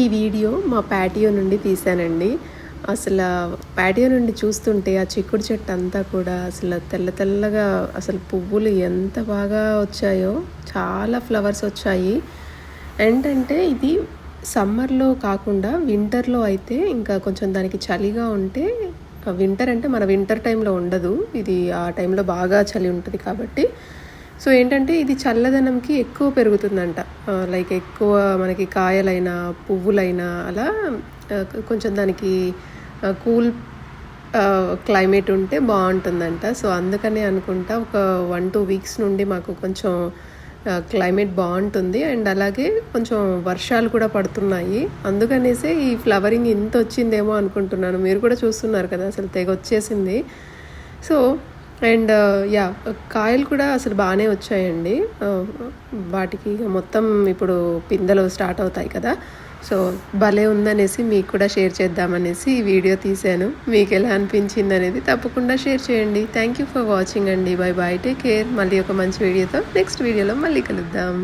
ఈ వీడియో మా ప్యాటియో నుండి తీశానండి. అసలు ప్యాటియో నుండి చూస్తుంటే ఆ చిక్కుడు చెట్టు అంతా కూడా అసలు తెల్ల తెల్లగా అసలు పువ్వులు ఎంత బాగా వచ్చాయో చాలా ఫ్లవర్స్ వచ్చాయి. ఏంటంటే ఇది సమ్మర్లో కాకుండా వింటర్లో అయితే ఇంకా కొంచెం దానికి చలిగా ఉంటే వింటర్ అంటే మన వింటర్ టైంలో ఉండదు. ఇది ఆ టైంలో బాగా చలి ఉంటుంది కాబట్టి సో ఏంటంటే ఇది చల్లదనంకి ఎక్కువ పెరుగుతుందంట. లైక్ ఎక్కువ మనకి కాయలైనా పువ్వులైనా అలా కొంచెం దానికి కూల్ క్లైమేట్ ఉంటే బాగుంటుందంట. సో అందుకనే అనుకుంటా ఒక వన్ టూ వీక్స్ నుండి మాకు కొంచెం క్లైమేట్ బాగుంటుంది. అండ్ అలాగే కొంచెం వర్షాలు కూడా పడుతున్నాయి. అందుకనేసే ఈ ఫ్లవరింగ్ ఇంత వచ్చిందేమో అనుకుంటున్నాను. మీరు కూడా చూస్తున్నారు కదా అసలు తెగ వచ్చేసింది. సో అండ్ uh, యా కాయలు కూడా అసలు బాగానే వచ్చాయండి. Uh, వాటికి మొత్తం ఇప్పుడు పిందెలు స్టార్ట్ అవుతాయి కదా. సో భలే ఉందనేసి మీకు కూడా షేర్ చేద్దామనేసి ఈ వీడియో తీశాను. మీకు ఎలా అనిపించింది అనేది తప్పకుండా షేర్ చేయండి. థ్యాంక్ యూ ఫర్ వాచింగ్ అండి. బై బాయ్ టేక్ కేర్ మళ్ళీ ఒక మంచి వీడియోతో నెక్స్ట్ వీడియోలో మళ్ళీ కలుద్దాం.